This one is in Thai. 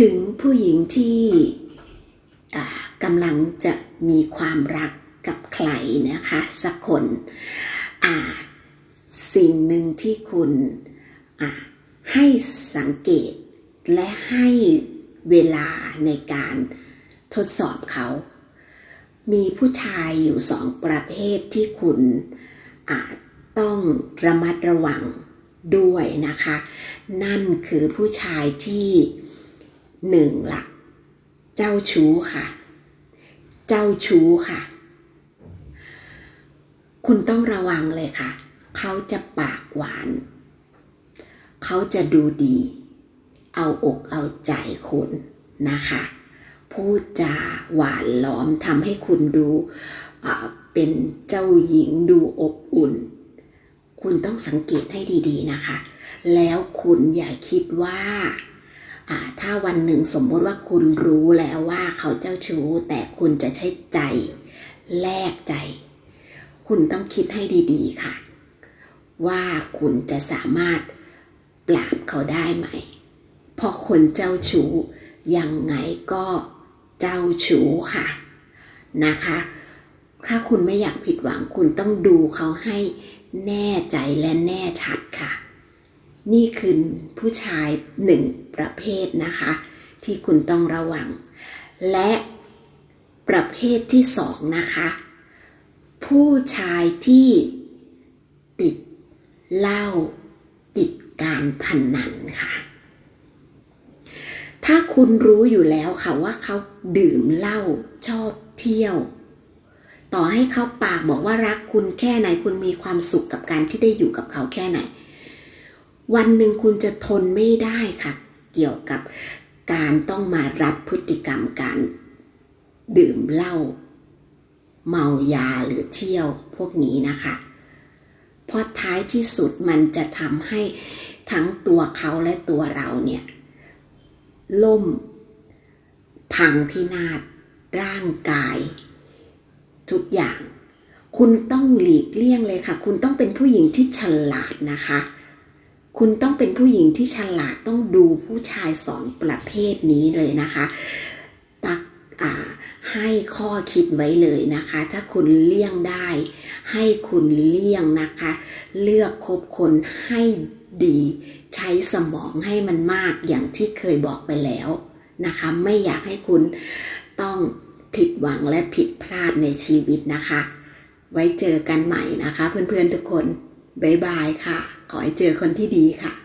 ถึงผู้หญิงที่กำลังจะมีความรักกับใครนะคะสักคนสิ่งหนึ่งที่คุณให้สังเกตและให้เวลาในการทดสอบเขา มีผู้ชายอยู่สองประเภทที่คุณอาจต้องระมัดระวังด้วยนะคะ นั่นคือผู้ชายที่ หนึ่งละเจ้าชู้ค่ะ เจ้าชู้ค่ะ คุณต้องระวังเลยค่ะ เขาจะปากหวาน เขาจะดูดี เอาอกเอาใจคุณนะคะ พูดจาหวานล้อมทำให้คุณดูเป็นเจ้าหญิงดูอบอุ่น คุณต้องสังเกตให้ดีๆนะคะ แล้วคุณอย่าคิดว่า วันหนึ่งสมมติว่าคุณรู้แล้วว่าเขาเจ้าชู้ แต่คุณจะใช้ใจ แลกใจ คุณต้องคิดให้ดีๆค่ะ ว่าคุณจะสามารถปราบเขาได้ไหม เพราะคนเจ้าชู้ยังไงก็เจ้าชู้ค่ะนะคะ ถ้าคุณไม่อยากผิดหวังคุณต้องดูเขาให้แน่ใจและแน่ชัดค่ะ นี่คือผู้ชายหนึ่งประเภทนะคะ ที่คุณต้องระวัง และประเภทที่สองนะคะ ผู้ชายที่ติดเหล้าติดการพนนันค่ะ ถ้าคุณรู้อยู่แล้วค่ะว่าเขาดื่มเหล้าชอบเที่ยว ต่อให้เขาปากบอกว่ารักคุณแค่ไหนคุณมีความสุขกับการที่ได้อยู่กับเขาแค่ไหน วันหนึ่งคุณจะทนไม่ได้ค่ะ เกี่ยวกับการต้องมารับพฤติกรรมการดื่มเหล้าเมายาหรือเที่ยวพวกนี้นะคะ เพราะท้ายที่สุดมันจะทำให้ทั้งตัวเขาและตัวเราเนี่ย ล่ม พังพินาศร่างกาย ทุกอย่าง คุณต้องหลีกเลี่ยงเลยค่ะ คุณต้องเป็นผู้หญิงที่ฉลาดนะคะ คุณต้องเป็นผู้หญิงที่ฉลาดต้องดูผู้ชายสองประเภทนี้เลยนะคะ ตักอ่าให้ข้อคิดไว้เลยนะคะ ถ้าคุณเลี่ยงได้ ให้คุณเลี่ยงนะคะ เลือกคบคนให้ดี ใช้สมองให้มันมากอย่างที่เคยบอกไปแล้วนะคะ ไม่อยากให้คุณต้องผิดหวังและผิดพลาดในชีวิตนะคะ ไว้เจอกันใหม่นะคะ เพื่อนๆทุกคน บ๊ายบายค่ะ ขอให้เจอคนที่ดีค่ะ